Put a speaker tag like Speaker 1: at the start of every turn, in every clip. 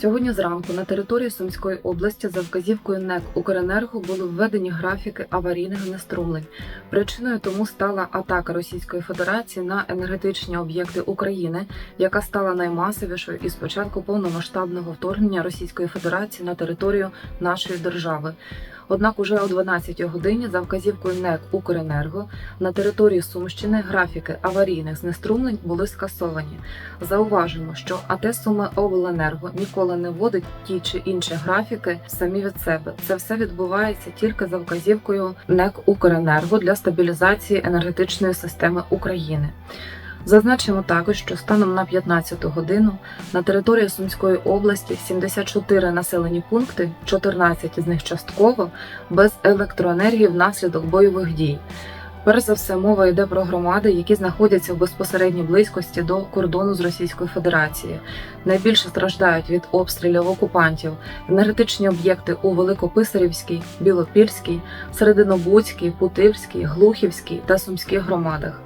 Speaker 1: Сьогодні зранку на території Сумської області за вказівкою НЕК «Укренерго» були введені графіки аварійних знеструмлень. Причиною тому стала атака Російської Федерації на енергетичні об'єкти України, яка стала наймасовішою із початку повномасштабного вторгнення Російської Федерації на територію нашої держави. Однак уже о 12 годині за вказівкою НЕК «Укренерго» на території Сумщини графіки аварійних знеструмлень були скасовані. Зауважимо, що АТ Суми Обленерго ніколи не вводить ті чи інші графіки самі від себе. Це все відбувається тільки за вказівкою НЕК «Укренерго» для стабілізації енергетичної системи України. Зазначимо також, що станом на 15 годину на території Сумської області 74 населені пункти, 14 із них частково, без електроенергії внаслідок бойових дій. Перш за все, мова йде про громади, які знаходяться в безпосередній близькості до кордону з Російською Федерацією. Найбільше страждають від обстрілів окупантів енергетичні об'єкти у Великописарівській, Білопільській, Серединобудській, Путивській, Глухівській та Сумській громадах.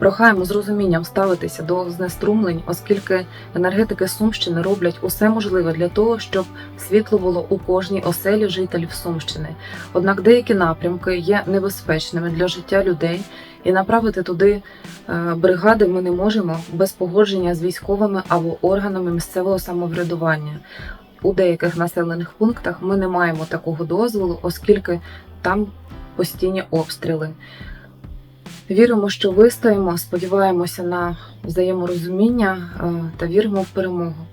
Speaker 1: Прохаємо з розумінням ставитися до знеструмлень, оскільки енергетики Сумщини роблять усе можливе для того, щоб світло було у кожній оселі жителів Сумщини. Однак деякі напрямки є небезпечними для життя людей, і направити туди е, бригади ми не можемо без погодження з військовими або органами місцевого самоврядування. У деяких населених пунктах ми не маємо такого дозволу, оскільки там постійні обстріли. Віримо, що вистоїмо, сподіваємося на взаєморозуміння е, та віримо в перемогу.